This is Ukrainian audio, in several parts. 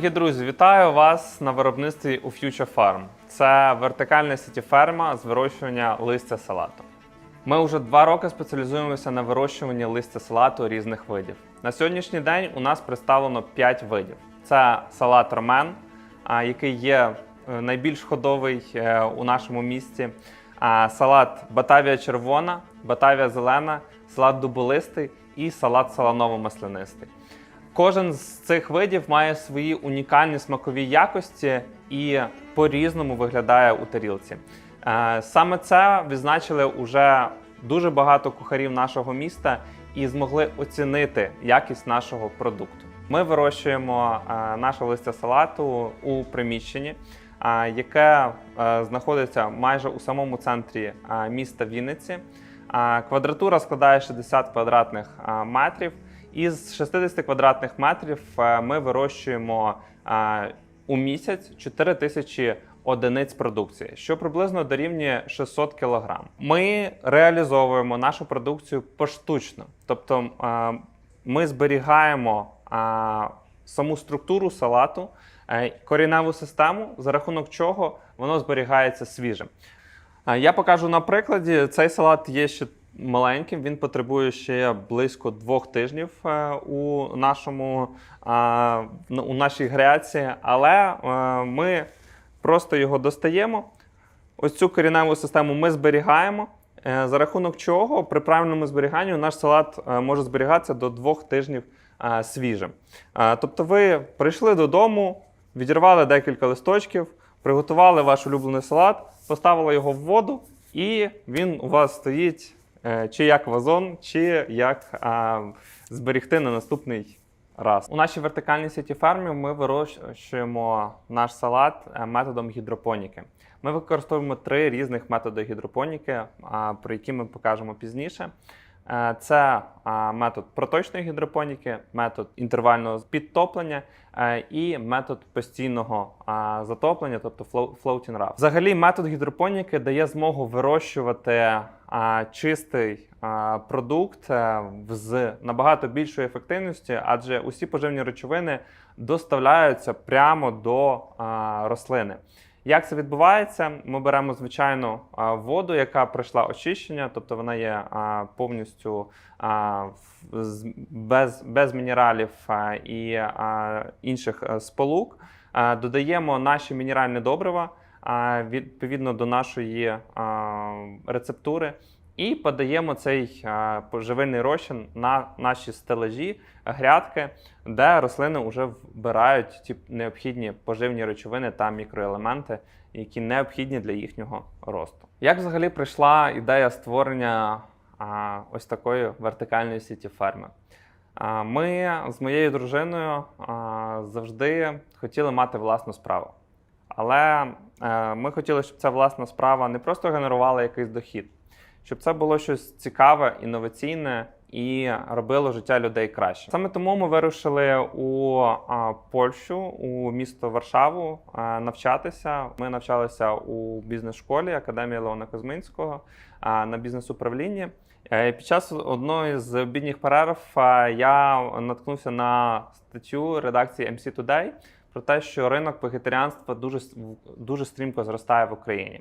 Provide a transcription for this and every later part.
Дорогі друзі, вітаю вас на виробництві у Future Farm. Це вертикальна сіті-ферма з вирощування листя салату. Ми вже два роки спеціалізуємося на вирощуванні листя салату різних видів. На сьогоднішній день у нас представлено 5 видів: це салат ромен, який є е, найбільш ходовий е, у нашому місті. Салат Батавія червона, Батавія зелена, салат дуболистий і салат саланово-маслянистий. Кожен з цих видів має свої унікальні смакові якості і по-різному виглядає у тарілці. Е, Саме це відзначили уже дуже багато кухарів нашого міста і змогли оцінити якість нашого продукту. Ми вирощуємо е, наше листя салату у приміщенні, е, яке знаходиться майже у самому центрі міста Вінниці. Квадратура складає 60 квадратних метрів. Із 60 квадратних метрів е, ми вирощуємо е, у місяць 4 тисячі одиниць продукції, що приблизно дорівнює 600 кг. Ми реалізовуємо нашу продукцію поштучно, тобто е, ми зберігаємо саму структуру салату, коріневу систему, за рахунок чого воно зберігається свіжим. Я покажу на прикладі. Цей салат є ще маленьким. Він потребує ще близько двох тижнів е, у нашому е, у нашій гряці, але е, ми просто його достаємо. Ось цю коріневу систему ми зберігаємо. За рахунок чого при правильному зберіганні наш салат може зберігатися до двох тижнів свіжим. Тобто, ви прийшли додому, відірвали декілька листочків, приготували ваш улюблений салат, поставили його в воду, і він у вас стоїть чи як вазон, чи як а, зберігти на наступний раз. У нашій вертикальній сіті фермі ми вирощуємо наш салат е, методом гідропоніки. Ми використовуємо три різних методи гідропоніки, про які ми покажемо пізніше. Е, Це метод проточної гідропоніки, метод інтервального підтоплення е, і метод постійного затоплення, тобто floating wrap. Взагалі, метод гідропоніки дає змогу вирощувати чистий продукт е, з набагато більшою ефективністю, адже усі поживні речовини доставляються прямо до рослини. Як це відбувається? Ми беремо звичайну воду, яка пройшла очищення, тобто вона є повністю без, без мінералів і інших е, сполук. Додаємо наші мінеральні добрива відповідно до нашої рецептури. І подаємо цей поживильний розчин на наші стележі, грядки, де рослини вже вбирають ті необхідні поживні речовини та мікроелементи, які необхідні для їхнього росту. Як взагалі прийшла ідея створення ось такої вертикальної сіті ферми? Ми з моєю дружиною завжди хотіли мати власну справу. Але е, ми хотіли, щоб ця власна справа не просто генерувала якийсь дохід, щоб це було щось цікаве, інноваційне і робило життя людей краще. Саме тому ми вирушили у Польщу, у місто Варшаву навчатися. Ми навчалися у бізнес-школі Академії Леона Козминського на бізнес-управлінні. Е, Під час одної з обідніх перерв я наткнувся на статтю редакції MC Today про те, що ринок вегетаріанства дуже дуже стрімко зростає в Україні.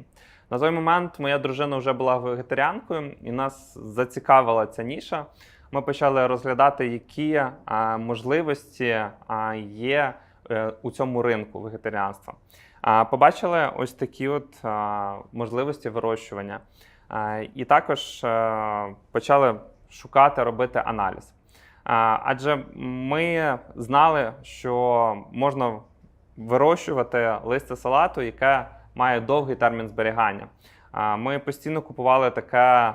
На той момент моя дружина вже була вегетаріанкою, і нас зацікавила ця ніша. Ми почали розглядати, які а, можливості а, є е, у цьому ринку вегетаріанства. А, побачили ось такі от а, можливості вирощування. А, і також е, почали шукати, робити аналіз. А, Адже ми знали, що можна вирощувати листя салату, яке має довгий термін зберігання. Ми постійно купували таке,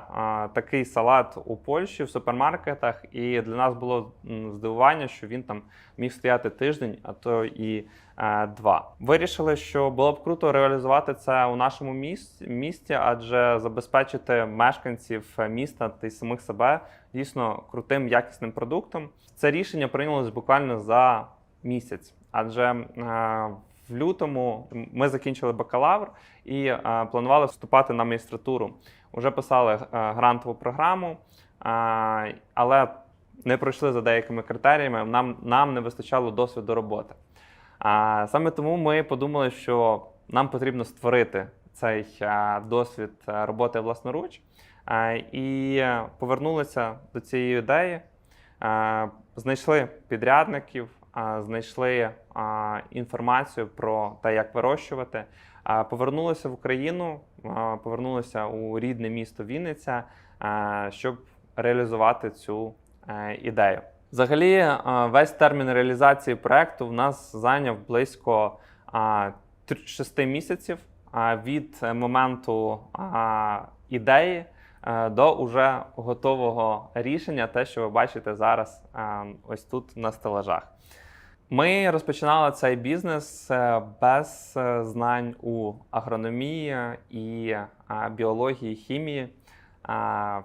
такий салат у Польщі в супермаркетах, і для нас було здивування, що він там міг стояти тиждень, а то і е, два. Вирішили, що було б круто реалізувати це у нашому місті, адже забезпечити мешканців міста та й самих себе дійсно крутим якісним продуктом. Це рішення прийнялось буквально за місяць, адже е, в лютому ми закінчили бакалавр і е, планували вступати на магістратуру. Уже писали е, грантову програму, е, але не пройшли за деякими критеріями. Нам, нам не вистачало досвіду роботи. А саме тому ми подумали, що нам потрібно створити цей е, досвід роботи власноруч е, і повернулися до цієї ідеї. Знайшли підрядників, знайшли інформацію про те, як вирощувати. Повернулися в Україну, повернулися у рідне місто Вінниця, щоб реалізувати цю е, ідею. Взагалі, весь термін реалізації проекту в нас зайняв близько 6 місяців від моменту ідеї е, до уже готового рішення, те, що ви бачите зараз е, ось тут на стелажах. Ми розпочинали цей бізнес е, без е, знань у агрономії і е, біології, хімії.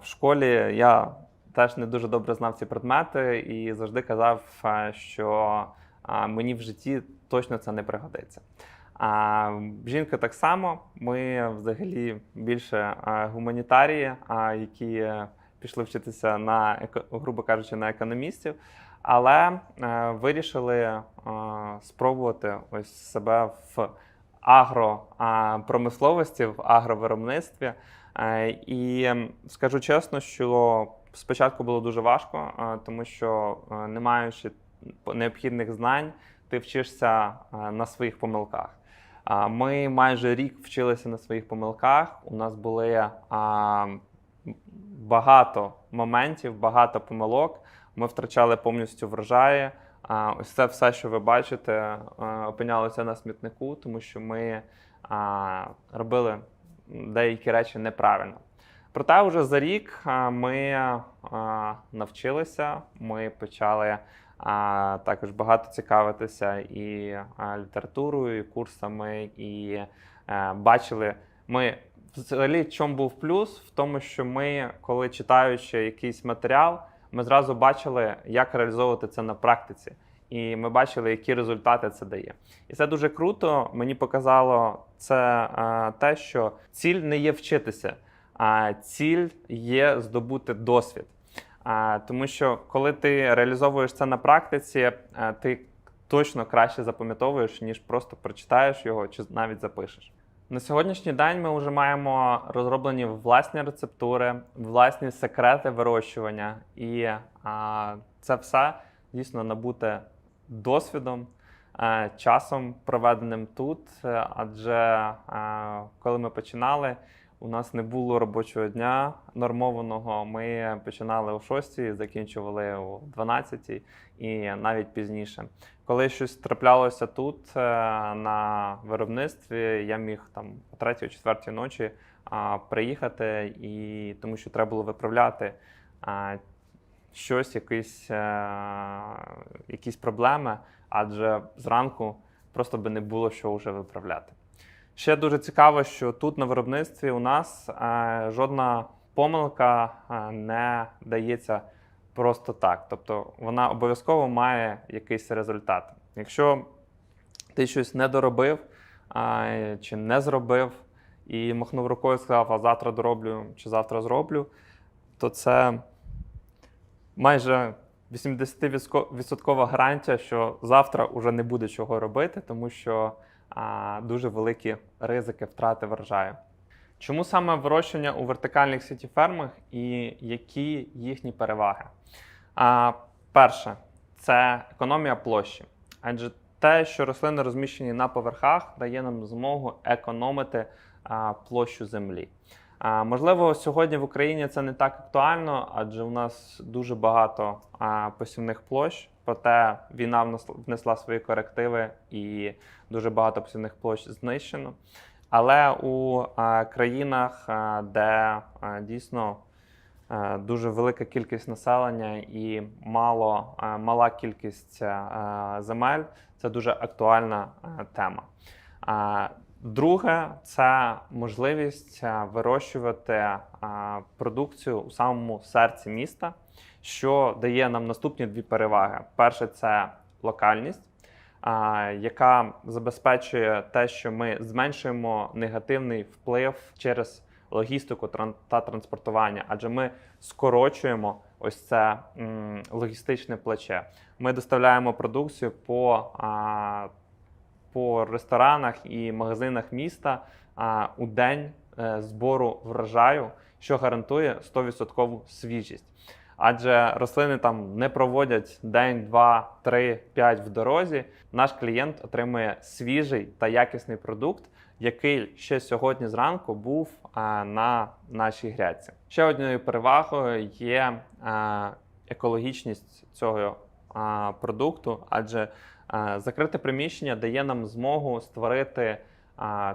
В школі я теж не дуже добре знав ці предмети і завжди казав, що мені в житті точно це не пригодиться. А жінка так само. Ми взагалі більше гуманітарії, які пішли вчитися на грубо кажучи, на економістів. Але е, вирішили е, спробувати ось себе в агропромисловості, в агровиробництві. Е, І скажу чесно, що спочатку було дуже важко, е, тому що е, не маючи необхідних знань, ти вчишся е, на своїх помилках. А Ми майже рік вчилися на своїх помилках. У нас були а, багато моментів, багато помилок. Ми втрачали повністю врожаї. А, ось це все, що ви бачите, а, опинялося на смітнику, тому що ми робили деякі речі неправильно. Проте, вже за рік ми навчилися, ми почали також багато цікавитися і літературою, і курсами, і е, бачили. Ми взагалі в чому був плюс? В тому, що ми, коли читаючи якийсь матеріал, ми зразу бачили, як реалізовувати це на практиці. І ми бачили, які результати це дає. І це дуже круто. Мені показало це е, те, що ціль не є вчитися, а ціль є здобути досвід. Тому що коли ти реалізовуєш це на практиці, е, ти точно краще запам'ятовуєш, ніж просто прочитаєш його чи навіть запишеш. На сьогоднішній день ми вже маємо розроблені власні рецептури, власні секрети вирощування, і а, це все дійсно набуте досвідом, а, часом проведеним тут. Е, Адже а, коли ми починали, у нас не було робочого дня нормованого. Ми починали о 6, закінчували о 12 і навіть пізніше. Коли щось траплялося тут е, на виробництві, я міг там о 3-4 ночі приїхати, і тому що треба було виправляти щось, якісь, е, якісь проблеми, адже зранку просто би не було що вже виправляти. Ще дуже цікаво, що тут на виробництві у нас е, жодна помилка е, не дається просто так. Тобто вона обов'язково має якийсь результат. Якщо ти щось не доробив е, чи не зробив і махнув рукою сказав, а завтра дороблю чи завтра зроблю, то це майже 80% гарантія, що завтра вже не буде чого робити, тому що дуже великі ризики втрати врожаю. Чому саме вирощування у вертикальних сіті-фермах і які їхні переваги? А, перше, це економія площі. Адже те, що рослини розміщені на поверхах, дає нам змогу економити а, площу землі. Можливо, сьогодні в Україні це не так актуально, адже у нас дуже багато посівних площ. Проте війна внесла- свої корективи і дуже багато посівних площ знищено. Але у країнах, де дійсно дуже велика кількість населення і мало, мала кількість земель, це дуже актуальна тема. Друге, це можливість е, вирощувати е, продукцію у самому серці міста, що дає нам наступні дві переваги: перше це локальність, яка забезпечує те, що ми зменшуємо негативний вплив через логістику та транспортування, адже ми скорочуємо ось це логістичне плече. Ми доставляємо продукцію по по ресторанах і магазинах міста у день е, збору врожаю, що гарантує 100% свіжість. Адже рослини там не проводять день, два, три, п'ять в дорозі. Наш клієнт отримує свіжий та якісний продукт, який ще сьогодні зранку був на нашій грядці. Ще однією перевагою є екологічність цього продукту, адже закрите приміщення дає нам змогу створити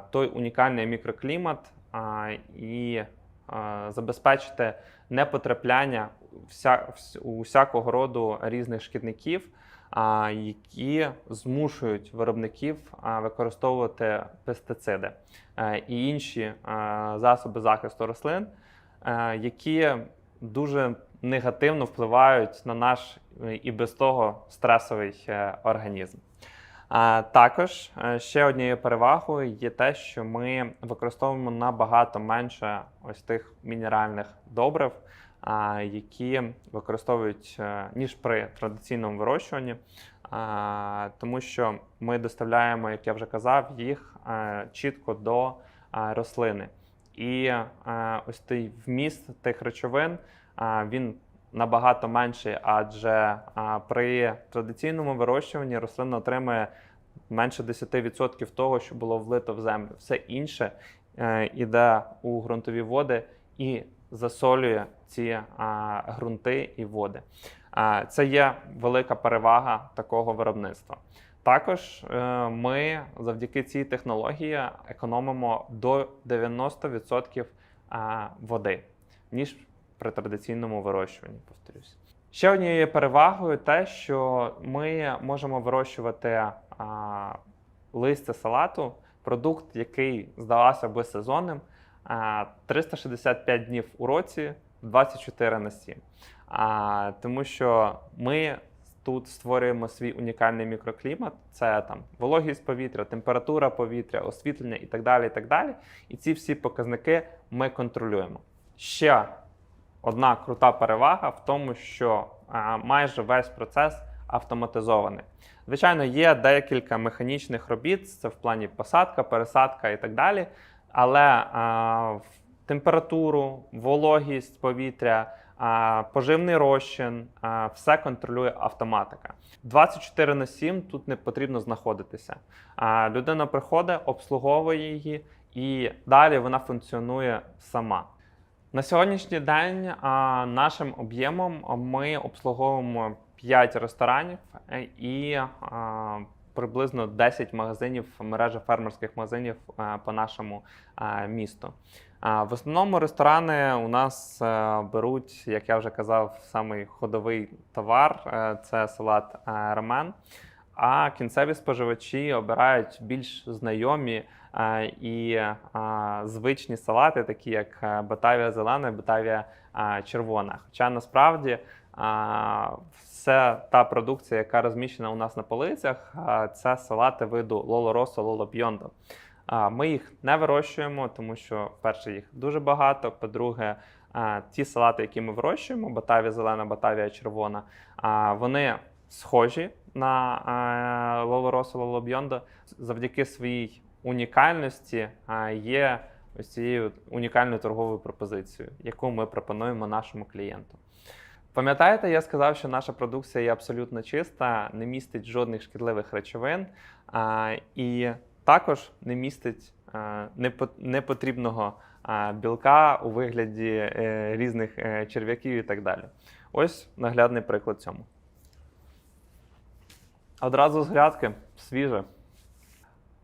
той унікальний мікроклімат і забезпечити непотрапляння усякого роду різних шкідників, які змушують виробників використовувати пестициди е, і інші засоби захисту рослин, е, які дуже негативно впливають на наш е, і без того стресовий е, організм. Також е, ще однією перевагою є те, що ми використовуємо набагато менше ось тих мінеральних добрив, які використовують ніж при традиційному вирощуванні, тому що ми доставляємо, як я вже казав, їх чітко до рослини. І ось той вміст тих речовин він набагато менший, адже при традиційному вирощуванні рослина отримує менше 10% того, що було влито в землю. Все інше е, іде у ґрунтові води і засолює ці ґрунти і води. Це є велика перевага такого виробництва. Також е, ми завдяки цій технології економимо до 90% води, ніж при традиційному вирощуванні, повторюсь. Ще однією перевагою те, що ми можемо вирощувати а, листя салату, продукт, який здавався би сезонним, а, 365 днів у році, 24 на 7. А, тому що ми тут створюємо свій унікальний мікроклімат. Це там вологість повітря, температура повітря, освітлення і так далі. І так далі. І ці всі показники ми контролюємо. Ще одна крута перевага в тому, що майже весь процес автоматизований. Звичайно, є декілька механічних робіт, це в плані посадка, пересадка і так далі. Але а, температуру, вологість повітря, а, поживний розчин, все контролює автоматика. 24 на 7 тут не потрібно знаходитися. Людина приходить, обслуговує її, і далі вона функціонує сама. На сьогоднішній день нашим об'ємом ми обслуговуємо 5 ресторанів е, і приблизно 10 магазинів, мережа фермерських магазинів а, по нашому а, місту. В основному ресторани у нас е, беруть, як я вже казав, самий ходовий товар е, це салат е, рамен. А кінцеві споживачі обирають більш знайомі е, і е, звичні салати, такі як е, Батавія зелена, Батавія е, червона. Хоча насправді е, все та продукція, яка розміщена у нас на полицях, е, це салати виду Лоло Росо, Лоло Бьондо. Ми їх не вирощуємо, тому що, перше, їх дуже багато. По-друге, ті салати, які ми вирощуємо, Батавія зелена, Батавія червона, вони схожі на Лолоросо Лоло Бьондо. Завдяки своїй унікальності є ось цією унікальною торговою пропозицією, яку ми пропонуємо нашому клієнту. Пам'ятаєте, я сказав, що наша продукція є абсолютно чиста, не містить жодних шкідливих речовин і також не містить непотрібного білка у вигляді е, різних е, черв'яків і так далі. Ось наглядний приклад цьому. Одразу з грядки свіже.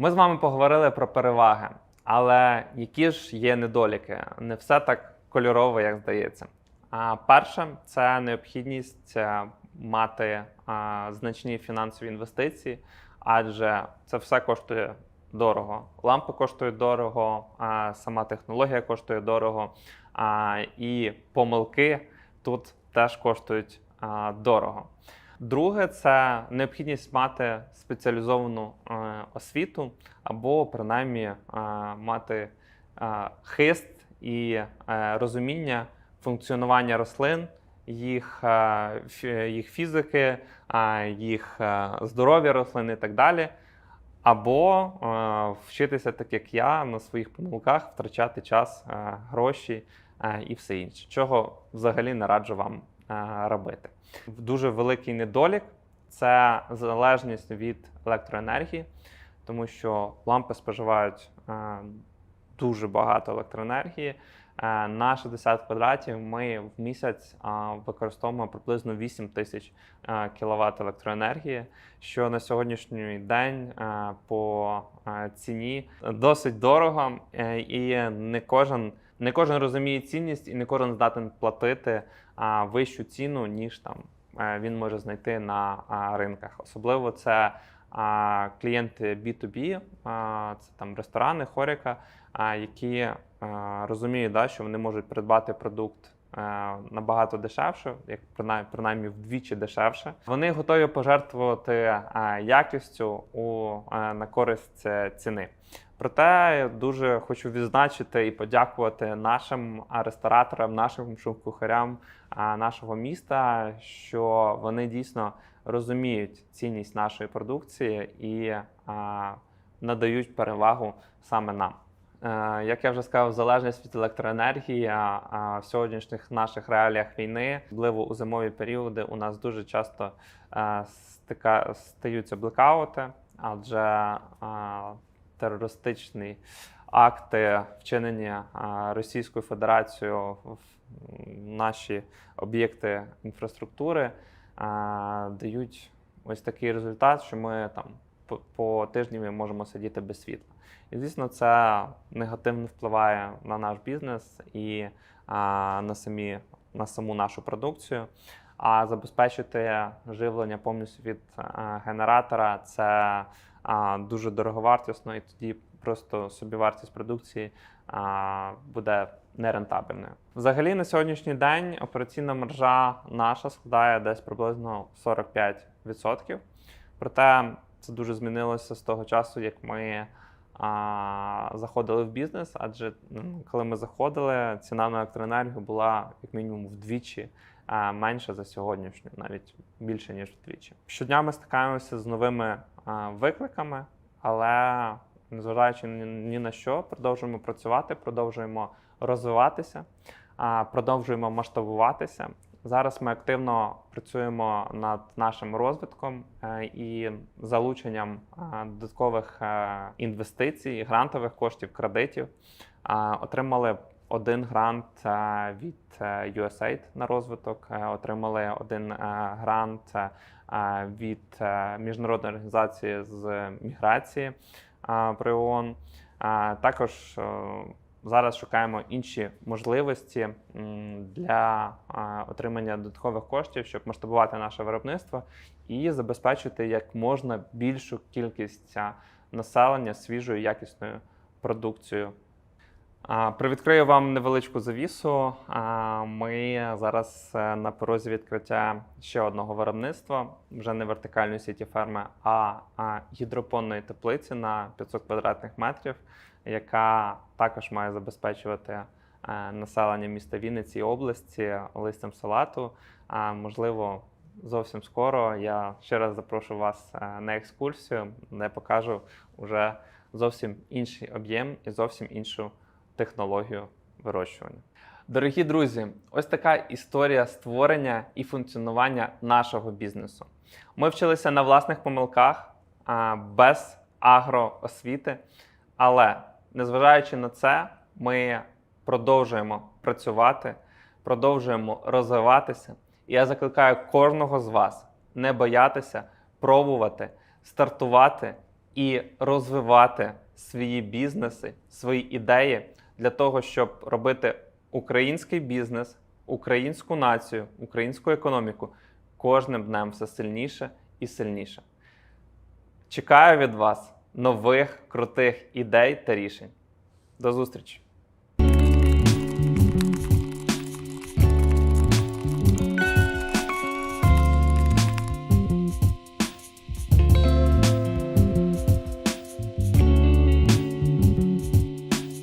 Ми з вами поговорили про переваги, але які ж є недоліки? Не все так кольорово, як здається. А перше це необхідність е, мати а, значні фінансові інвестиції, адже це все коштує дорого. Лампи коштують дорого, сама технологія коштує дорого, і помилки тут теж коштують дорого. Друге, це необхідність мати спеціалізовану е, освіту або принаймні е, мати е, хист і розуміння функціонування рослин, їх, їх фізики, їх здоров'я рослин і так далі. або вчитися, так як я, на своїх помилках, втрачати час, гроші і все інше, чого взагалі не раджу вам робити. Дуже великий недолік це залежність від електроенергії, тому що лампи споживають е, дуже багато електроенергії. Е, На 60 квадратів ми в місяць а, використовуємо приблизно 8 тисяч кВт електроенергії, що на сьогоднішній день е, по е, ціні досить дорого, е, і не кожен, не кожен розуміє цінність і не кожен здатен платити а, вищу ціну, ніж там е, він може знайти на а, ринках. Особливо це а, клієнти B2B, а, це там ресторани, хоріка, а, які а, розуміють, да, що вони можуть придбати продукт. Е, Набагато дешевше, як принаймні, принаймні вдвічі дешевше. Вони готові пожертвувати е, якістю у е, на користь ціни. Проте дуже хочу відзначити і подякувати нашим рестораторам, нашим шеф-кухарям нашого міста, що вони дійсно розуміють цінність нашої продукції і надають перевагу саме нам. Е, Як я вже сказав, залежність від електроенергії а, в сьогоднішніх наших реаліях війни, особливо у зимові періоди, у нас дуже часто е, стика, стаються блекаути, адже терористичні акти, вчинені Російською Федерацією в наші об'єкти інфраструктури, дають ось такий результат, що ми там по, по тижневі можемо сидіти без світла. І звісно, це негативно впливає на наш бізнес і а, на, самі, на саму нашу продукцію. А забезпечити живлення повністю від а, генератора це а, дуже дороговартісно, і тоді просто собівартість продукції а, буде нерентабельною. Взагалі на сьогоднішній день операційна маржа наша складає десь приблизно 45%. Проте це дуже змінилося з того часу, як ми а, заходили в бізнес, адже коли ми заходили, ціна на електроенергію була як мінімум вдвічі а, менша за сьогоднішню, навіть більше ніж вдвічі. Щодня ми стикаємося з новими а, викликами, але незважаючи ні, ні на що, продовжуємо працювати, продовжуємо розвиватися, а, продовжуємо масштабуватися. Зараз ми активно працюємо над нашим розвитком е, і залученням е, додаткових е, інвестицій, грантових коштів, кредитів. Отримали один грант від USAID на розвиток, отримали один грант від міжнародної організації з міграції при ООН. Також зараз шукаємо інші можливості для отримання додаткових коштів, щоб масштабувати наше виробництво і забезпечити як можна більшу кількість населення свіжою якісною продукцією. Привідкрию вам невеличку завісу. Ми зараз е, на порозі відкриття ще одного виробництва, вже не вертикальної сіті ферми, а гідропонної теплиці на 500 квадратних метрів, яка також має забезпечувати е, населення міста Вінниці і області листям салату. А можливо, зовсім скоро я ще раз запрошу вас е, на екскурсію, де покажу вже зовсім інший об'єм і зовсім іншу технологію вирощування. Дорогі друзі, ось така історія створення і функціонування нашого бізнесу. Ми вчилися на власних помилках без агроосвіти, але незважаючи на це, ми продовжуємо працювати, продовжуємо розвиватися. І я закликаю кожного з вас не боятися пробувати, стартувати і розвивати свої бізнеси, свої ідеї для того, щоб робити український бізнес, українську націю, українську економіку кожним днем все сильніше і сильніше. Чекаю від вас нових крутих ідей та рішень. До зустрічі!